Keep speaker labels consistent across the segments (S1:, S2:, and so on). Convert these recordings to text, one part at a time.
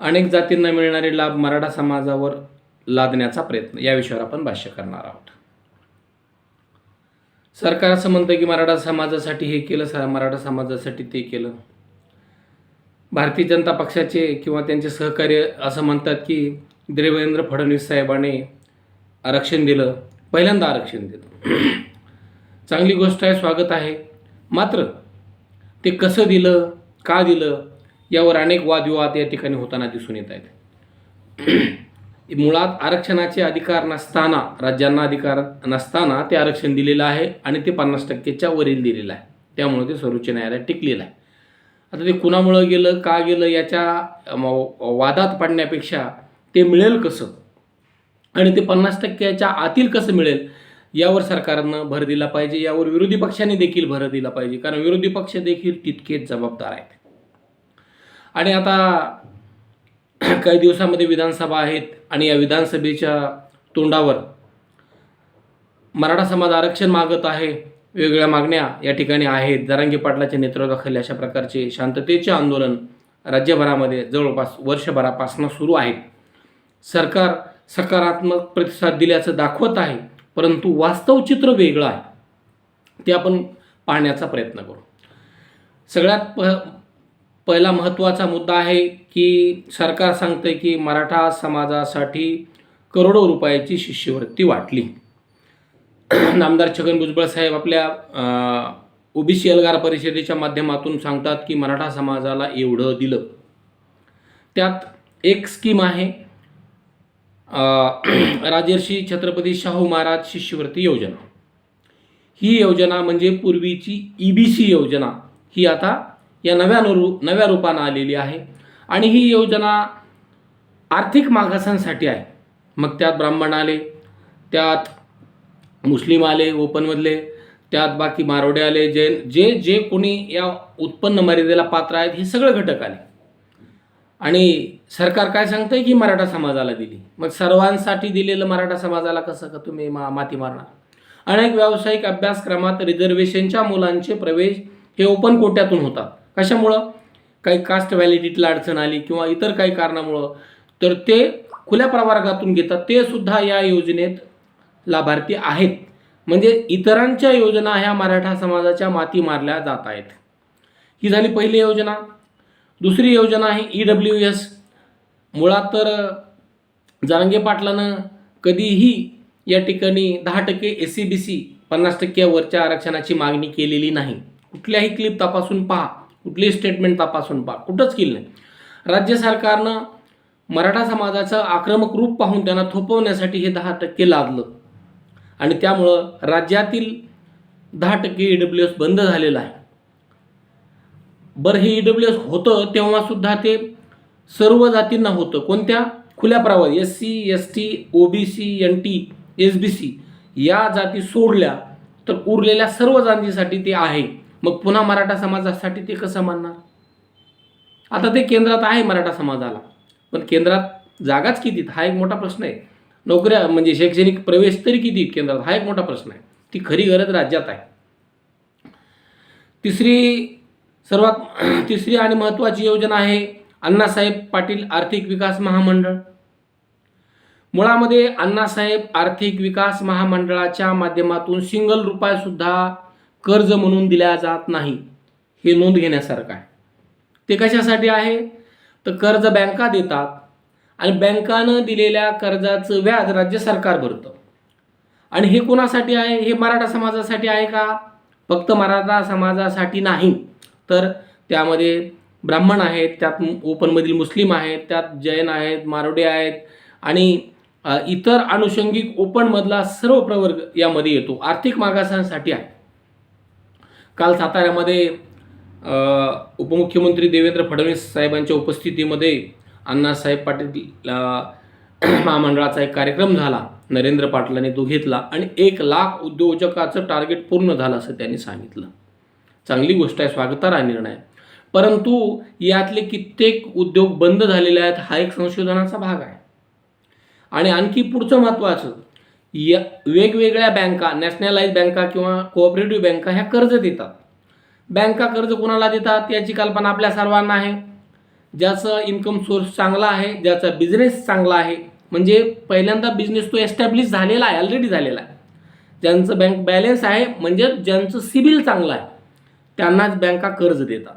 S1: अनेक जातींना मिळणारे लाभ मराठा समाजावर लादण्याचा प्रयत्न. या विषयावर आपण भाष्य करणार आहोत. सरकार असं म्हणतं की मराठा समाजासाठी हे केलं सर मराठा समाजासाठी ते केलं. भारतीय जनता पक्षाचे किंवा त्यांचे सहकार्य असं म्हणतात की देवेंद्र फडणवीस साहेबांनी आरक्षण दिलं पहिल्यांदा आरक्षण दिलं. चांगली गोष्ट आहे स्वागत आहे. मात्र ते कसं दिलं का दिलं यावर अनेक वादविवाद या ठिकाणी होताना दिसून येत आहेत. मुळात आरक्षणाचे अधिकार नसताना राज्यांना अधिकार नसताना ते आरक्षण दिलेलं आहे आणि ते पन्नास टक्केच्या वरील दिलेलं आहे. त्यामुळे ते सर्वोच्च न्यायालयात टिकलेलं आहे. आता ते कुणामुळं गेलं का गेलं याच्या वादात पडण्यापेक्षा ते मिळेल कसं? आणि ते पन्नास टक्क्याच्या आतील कसं मिळेल? यावर सरकारनं भर दिला पाहिजे यावर विरोधी पक्षांनी देखील भर दिला पाहिजे. कारण विरोधी पक्ष देखील तितकेच जबाबदार आहेत. आणि आता काही दिवसामध्ये विधानसभा आहेत आणि या विधानसभेच्या तोंडावर मराठा समाज आरक्षण मागत आहे वेगवेगळ्या मागण्या या ठिकाणी आहेत. जरांगी पाटलाच्या नेतृत्वाखाली अशा प्रकारचे शांततेचे आंदोलन राज्यभरामध्ये जवळपास वर्षभरापासून सुरू आहे. सरकार सकारात्मक प्रतिसाद दिल्याचं दाखवत आहे परंतु वास्तव चित्र वेगळं आहे. ते आपण पाहण्याचा प्रयत्न करू. सगळ्यात प पहिला महत्त्वाचा मुद्दा आहे की सरकार सांगतं की मराठा समाजासाठी करोडो रुपयाची शिष्यवृत्ती वाटली. नामदार छगन भुजबळ साहेब आपल्या ओबीसी एल्गार परिषदेच्या माध्यमातून सांगतात की मराठा समाजाला एवढं दिलं. त्यात एक स्कीम आहे राजर्षी छत्रपती शाहू महाराज शिष्यवृत्ती योजना. ही योजना म्हणजे पूर्वीची ई बी सी योजना. ही आता या नव्या रू नव्या रूपानं आलेली आहे. आणि ही योजना आर्थिक मागासांसाठी आहे. मग त्यात ब्राह्मण आले त्यात मुस्लिम आले ओपनमधले त्यात बाकी मारोडे आले जैन जे जे कोणी या उत्पन्न मर्यादेला पात्र आहेत हे सगळे घटक आले. आणि सरकार काय सांगतंय की मराठा समाजाला दिली. मग सर्वांसाठी दिलेलं मराठा समाजाला कसं का तुम्ही मा माती मारणार? अनेक व्यावसायिक अभ्यासक्रमात रिझर्वेशनच्या मुलांचे प्रवेश हे ओपन कोट्यातून होतात. कशामुळं? काही कास्ट व्हॅलिडिटीला अडचण आली किंवा इतर काही कारणामुळं तर ते खुल्या प्रवर्गातून घेतात. ते सुद्धा या योजनेत लाभार्थी आहेत. म्हणजे इतरांच्या योजना ह्या मराठा समाजाच्या माती मारल्या जात आहेत. ही झाली पहिली योजना. दुसरी योजना आहे ई डब्ल्यू एस मुळात तर जारंगे पाटलानं कधीही या ठिकाणी दहा टक्के एस सी बी सी पन्नास टक्क्यावरच्या आरक्षणाची मागणी केलेली नाही. कुठल्याही क्लिप तपासून पहा. कुठलीही स्टेटमेंट तपासून पहा. कुठंच केलं नाही. राज्य सरकारनं मराठा समाजाचं आक्रमक रूप पाहून त्यांना थोपवण्यासाठी हे दहा टक्के लादलं. आणि त्यामुळं राज्यातील दहा टक्के ई डब्ल्यू एस बंद झालेलं आहे. बरं हे ई डब्ल्यू एस होतं तेव्हासुद्धा ते सर्व जातींना होतं. कोणत्या? खुल्या प्रवाह S C S T O B C N T S B C या जाती सोडल्या तर उरलेल्या सर्व जातीसाठी ते आहे. मग पुन्हा मराठा समाजासाठी ते कसं मानणार? आता ते केंद्रात आहे मराठा समाजाला. पण केंद्रात जागाच किती हा एक मोठा प्रश्न आहे. नोकऱ्या म्हणजे शैक्षणिक प्रवेश तरी किती आहेत केंद्रात? हा एक मोठा प्रश्न आहे. ती खरी गरज राज्यात आहे. तिसरी सर्वात तिसरी आणि महत्त्वाची योजना आहे अण्णासाहेब पाटील आर्थिक विकास महामंडळ. मुळामध्ये अण्णासाहेब आर्थिक विकास महामंडळाच्या माध्यमातून सिंगल रुपयासुद्धा कर्ज म्हणून दिल्या जात नाही हे नोंद घेण्यासारखं आहे. ते कशासाठी आहे? तर कर्ज बँका देतात आणि बँकानं दिलेल्या कर्जाचं व्याज राज्य सरकार भरतं. आणि हे कोणासाठी आहे? हे मराठा समाजासाठी आहे का? फक्त मराठा समाजासाठी नाही. तर त्यामध्ये ब्राह्मण आहेत त्यात ओपनमधील मुस्लिम आहेत त्यात जैन आहेत मारोडे आहेत आणि इतर आनुषंगिक ओपनमधला सर्व प्रवर्ग यामध्ये येतो. आर्थिक मागासांसाठी आहे. काल साताऱ्यामध्ये उपमुख्यमंत्री देवेंद्र फडणवीस साहेबांच्या उपस्थितीमध्ये अण्णासाहेब पाटील महामंडळाचा एक कार्यक्रम झाला नरेंद्र पाटलांनी तो घेतला आणि एक लाख उद्योजकाचं टार्गेट पूर्ण झालं असं त्यांनी सांगितलं. चांगली गोष्ट आहे स्वागतार्ह निर्णय परंतु यातले कित्येक उद्योग बंद झालेले आहेत हा एक संशोधनाचा भाग आहे. आणि आणखी पुढचं महत्त्वाचं या वेगवेगळ्या बँका नॅशनलाइज बँका किंवा कोऑपरेटिव्ह बँका ह्या कर्ज देतात. बँका कर्ज कोणाला देतात याची कल्पना आपल्या सर्वांना आहे. ज्याचं इन्कम सोर्स चांगला आहे ज्याचा बिझनेस चांगला आहे म्हणजे पहिल्यांदा बिझनेस तो एस्टॅब्लिश झालेला आहे ऑलरेडी झालेला आहे. ज्यांचं बँक बॅलेन्स आहे म्हणजे ज्यांचं सिबिल चांगलं आहे त्यांनाच बँका कर्ज देतात.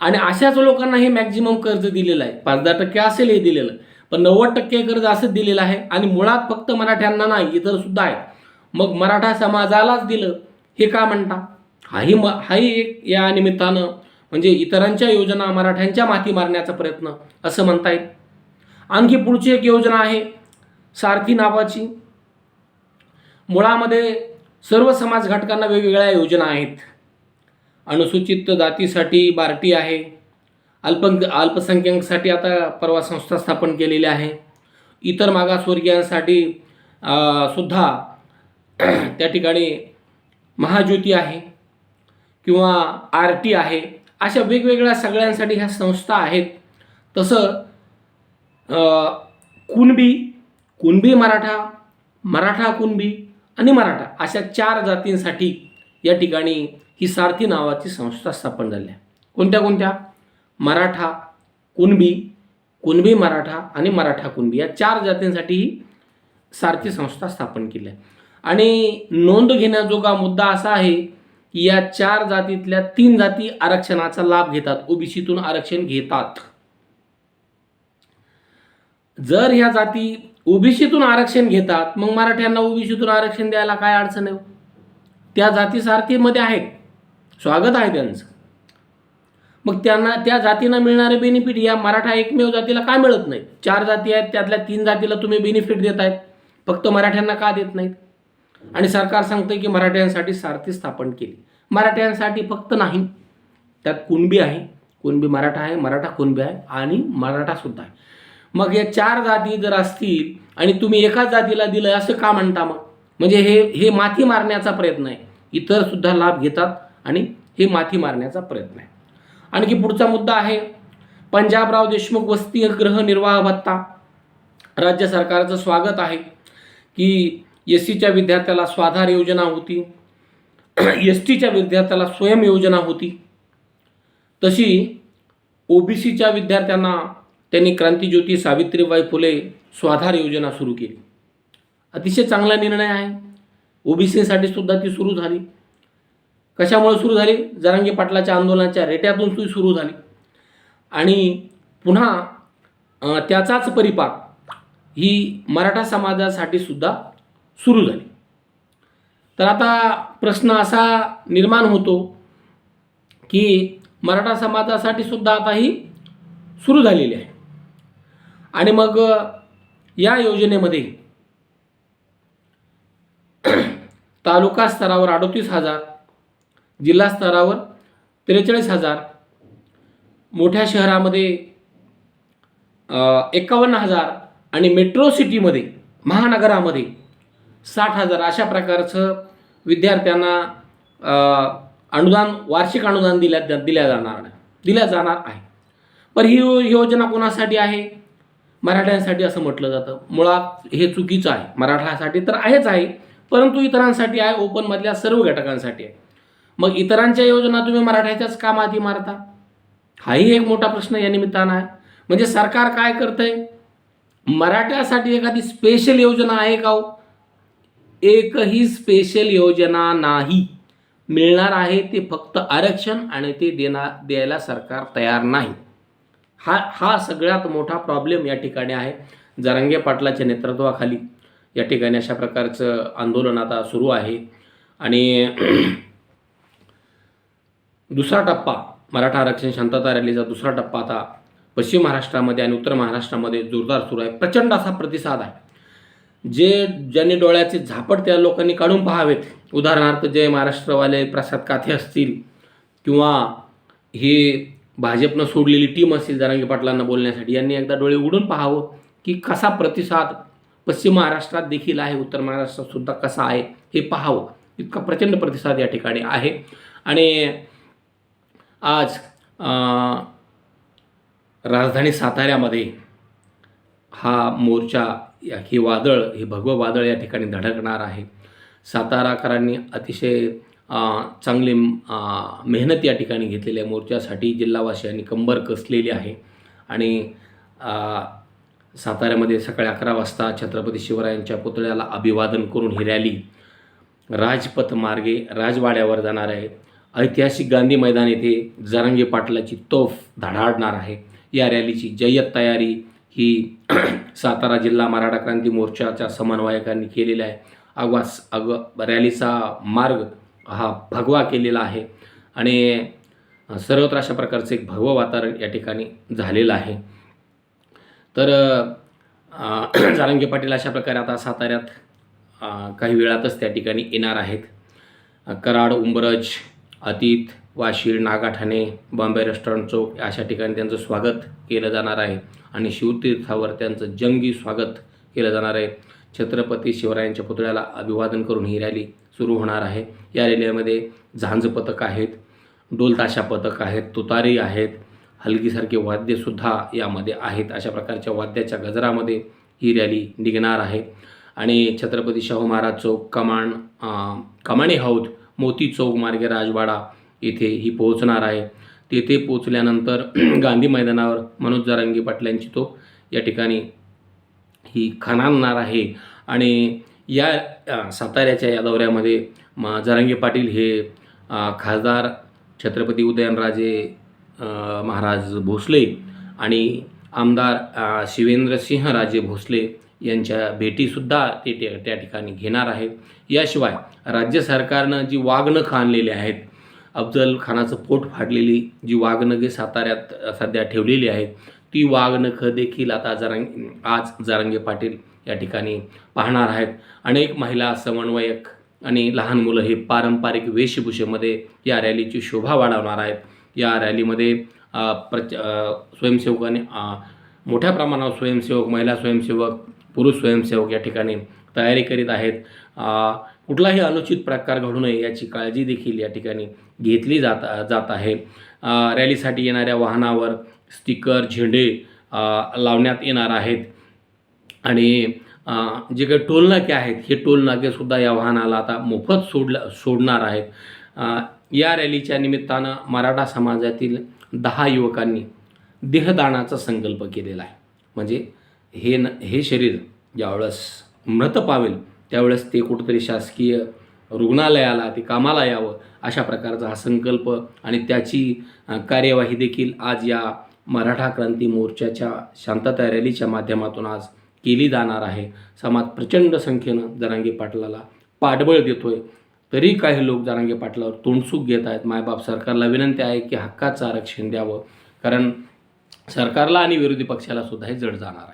S1: आणि अशाच लोकांना हे मॅक्झिमम कर्ज दिलेलं आहे. पाच दहा टक्के असेल हे दिलेलं पण नव्वद टक्के कर्ज असंच दिलेलं आहे आणि मुळात फक्त मराठ्यांना नाही इतर सुद्धा आहेत. मग मराठा समाजालाच दिलं हे का म्हणता? हाही म हाही एक या निमित्तानं म्हणजे इतरांच्या योजना मराठ्यांच्या माती मारण्याचा प्रयत्न असं म्हणता येईल आणखी पुढची एक योजना आहे सारथी नावाची. मुळामध्ये सर्व समाज घटकांना वेगवेगळ्या योजना आहेत. अनुसूचित जातीसाठी बार्टी आहे अल्प अल्पसंख्याकांसाठी आता परवा संस्था स्थापन केलेली आहे. इतर मागासवर्गीयांसाठी सुद्धा त्या ठिकाणी महाज्योती आहे किंवा आर टी आहे. अशा वेगवेगळ्या सगळ्यांसाठी ह्या संस्था आहेत. तसं कुणबी कुणबी मराठा मराठा कुणबी आणि मराठा अशा चार जातींसाठी या ठिकाणी ही सारथी नावाची संस्था स्थापन झाली आहे. कोणत्या कोणत्या? मराठा कुणबी कुणबी मराठा आणि मराठा कुणबी या चार जातींसाठी ही सारथी संस्था स्थापन केली आहे. आणि नोंद घेण्याजोगा मुद्दा असा आहे की या चार जातीतल्या तीन जाती आरक्षणाचा लाभ घेतात ओबीसीतून आरक्षण घेतात. जर ह्या जाती ओबीसीतून आरक्षण घेतात मग मराठ्यांना ओबीसीतून आरक्षण द्यायला काय अडचण आहे? त्या जाती सारथीमध्ये आहेत. स्वागत आहे त्यांचं. मग त्यांना त्या जातींना मिळणारे बेनिफिट या मराठा एकमेव जातीला का मिळत नाही चार जाती आहेत त्यातल्या तीन जातीला तुम्ही बेनिफिट देत आहेत. फक्त मराठ्यांना का देत नाहीत? आणि सरकार सांगतं की मराठ्यांसाठी सारथी स्थापन केली. मराठ्यांसाठी फक्त नाही त्यात कुणबी आहे. कुणबी मराठा आहे मराठा कुणबी आहे आणि मराठासुद्धा आहे. मग या चार जाती जर असतील आणि तुम्ही एकाच जातीला दिलं असं का म्हणता मग? म्हणजे हे हे माथी मारण्याचा प्रयत्न आहे. इतर सुद्धा लाभ घेतात आणि हे माथी मारण्याचा प्रयत्न आहे. आणखी पुढचा मुद्दा आहे पंजाबराव देशमुख वस्ती गृहनिर्वाह भत्ता. राज्य सरकारचं स्वागत आहे की एस सीच्या विद्यार्थ्याला स्वाधार योजना होती एस टीच्या विद्यार्थ्याला स्वयं योजना होती. तशी ओबीसीच्या विद्यार्थ्यांना त्यांनी क्रांतीज्योती सावित्रीबाई फुले स्वाधार योजना सुरू केली. अतिशय चांगला निर्णय आहे. ओबीसीसाठी सुद्धा ती सुरू झाली. कशामुळे सुरू झाली? जरांगी पाटलाच्या आंदोलनाच्या रेट्यातून ती सुरू झाली. आणि पुन्हा त्याचाच परिपाक ही मराठा समाजासाठी सुद्धा सुरू झाली. तर आता प्रश्न असा निर्माण होतो की मराठा समाजासाठी सुद्धा आता ही सुरू झालेली आहे. आणि मग या योजनेमध्ये तालुका स्तरावर अडोतीस हजार जिल्हा स्तरावर त्रेचाळीस हजार. मोठ्या शहरामध्ये एकावन्न हजार आणि मेट्रो सिटीमध्ये महानगरामध्ये साठ हजार. अशा प्रकारचं विद्यार्थ्यांना अनुदान वार्षिक अनुदान दिल्या दिल्या जाणार दिल्या जाणार आहे. पण ही योजना कोणासाठी आहे? मराठ्यांसाठी असं म्हटलं जातं. मुळात हे चुकीचं आहे. मराठासाठी तर आहेच आहे परंतु इतरांसाठी आहे ओपनमधल्या सर्व घटकांसाठी आहे. मग इतरांच्या योजना तुम्ही मराठ्याच्याच काम आधी मारता? हाही एक मोठा प्रश्न या निमित्तानं आहे. म्हणजे सरकार काय करतंय? मराठ्यासाठी एखादी स्पेशल योजना आहे का हो? एकही स्पेशल योजना नाही. मिळणार आहे ते फक्त आरक्षण आणि ते देणार द्यायला सरकार तयार नाही. हा हा सगळ्यात मोठा प्रॉब्लेम या ठिकाणी आहे. जरांगे पाटलाच्या नेतृत्वाखाली या ठिकाणी अशा प्रकारचं आंदोलन आता सुरू आहे. आणि दुसरा टप्पा मराठा आरक्षण शांतता रॅलीचा दुसरा टप्पा आता पश्चिम महाराष्ट्रामध्ये आणि उत्तर महाराष्ट्रामध्ये जोरदार सुरू आहे. प्रचंड असा प्रतिसाद आहे. जे ज्यांनी डोळ्याचे झापड त्या लोकांनी काढून पाहावेत. उदाहरणार्थ जे महाराष्ट्रवाले प्रसाद काथे असतील किंवा हे भाजपनं सोडलेली टीम असेल जरांगी पाटलांना बोलण्यासाठी यांनी एकदा डोळे उघडून पाहावं की कसा प्रतिसाद पश्चिम महाराष्ट्रात देखील आहे उत्तर महाराष्ट्रात सुद्धा कसा आहे हे पाहावं. इतका प्रचंड प्रतिसाद या ठिकाणी आहे. आणि आज राजधानी साताऱ्यामध्ये हा मोर्चा या वादळ हे भगवं वादळ या ठिकाणी धडकणार आहे. साताराकरांनी अतिशय चांगली मेहनत या ठिकाणी घेतलेली आहे मोर्चासाठी. जिल्हावासियांनी कंबर कसलेली आहे आणि साताऱ्यामध्ये सकाळी अकरा वाजता छत्रपती शिवरायांच्या पुतळ्याला अभिवादन करून ही रॅली. राजपथ मार्गे राजवाड्यावर जाणार आहे. ऐतिहासिक गांधी मैदान येथे जरांगे पाटलाची तोफ धडाडणार आहे. या रॅलीची जय्यत तयारी ही सातारा जिल्हा मराठा क्रांती मोर्चाच्या समन्वयकांनी केलेली आहे. अगवा अग रॅलीचा मार्ग हा भगवा केलेला आहे आणि सर्वत्र अशा प्रकारचं एक भगवं वातावरण या ठिकाणी झालेलं आहे. तर जारंगे पाटील अशा प्रकारे आता साताऱ्यात काही वेळातच त्या ठिकाणी येणार आहेत. कराड उंबरज अतीत वाशिळ नागाठाणे बॉम्बे रेस्टॉरंट चौक अशा ठिकाणी त्यांचं स्वागत केलं जाणार आहे. आणि शिवतीर्थावर त्यांचं जंगी स्वागत केलं जाणार आहे. छत्रपती शिवरायांच्या पुतळ्याला अभिवादन करून ही रॅली सुरू होणार आहे. या रॅलीमध्ये झांज पथक आहेत डोलताशा पथक आहेत तुतारी आहेत हलगीसारखे वाद्यसुद्धा यामध्ये आहेत. अशा प्रकारच्या वाद्याच्या गजरामध्ये ही रॅली निघणार आहे. आणि छत्रपती शाहू महाराज चौक कमांड कमाणी हौद मोती चौक मार्गे राजवाडा येथे ही पोहोचणार आहे. तेथे पोचल्यानंतर गांधी मैदानावर मनोज जारंगी पाटलांची तो या ठिकाणी ही खणाणणार आहे. आणि या साताऱ्याच्या या दौऱ्यामध्ये म जरांगे पाटील हे खासदार छत्रपती उदयनराजे महाराज भोसले आणि आमदार शिवेंद्रसिंह शिवेंद्रसिंहराजे भोसले यांच्या भेटीसुद्धा ते त्या ठिकाणी घेणार आहेत. याशिवाय राज्य सरकारनं जी वाघनखं आणलेली आहेत अफजल खानाचं पोट फाडलेली जी वाघनखे साताऱ्यात सध्या ठेवलेली आहेत ती वाघनखं देखील आता जरांग आज जारंगे पाटील या ठिकाणी पाहणार आहेत. अनेक महिला समन्वयक आणि लहान मुलं हे पारंपरिक वेशभूषेमध्ये या रॅलीची शोभा वाढवणार आहेत. या रॅलीमध्ये प्रच स्वयंसेवकाने मोठ्या प्रमाणावर स्वयंसेवक महिला स्वयंसेवक पुरुष स्वयंसेवक या ठिकाणी तयारी करीत आहेत. कुठलाही अनुचित प्रकार घडू नये याची काळजी देखील या ठिकाणी घेतली जात जात आहे. रॅलीसाठी येणाऱ्या वाहनावर स्टिकर झेंडे लावण्यात येणार आहेत. आणि जे काही टोलनाके आहेत हे टोलनाकेसुद्धा या वाहनाला आता मोफत सोडल्या सोडणार आहेत. या रॅलीच्या निमित्तानं मराठा समाजातील दहा युवकांनी देहदानाचा संकल्प केलेला आहे. म्हणजे हे न हे शरीर ज्यावेळेस मृत पावेल त्यावेळेस ते कुठंतरी शासकीय रुग्णालयाला ते कामाला यावं अशा प्रकारचा हा संकल्प आणि त्याची कार्यवाही देखील आज या मराठा क्रांती मोर्चाच्या शांतता रॅलीच्या माध्यमातून आज केली जाणार आहे. समाज प्रचंड संख्येनं जरांगे पाटलाला पाठबळ देतोय. तरी काही लोक जरांगे पाटलावर तोंडसूक घेत आहेत. मायबाप सरकारला विनंती आहे की हक्काचं आरक्षण द्यावं. कारण सरकारला आणि विरोधी पक्षाला सुद्धा हे जड जाणार आहे.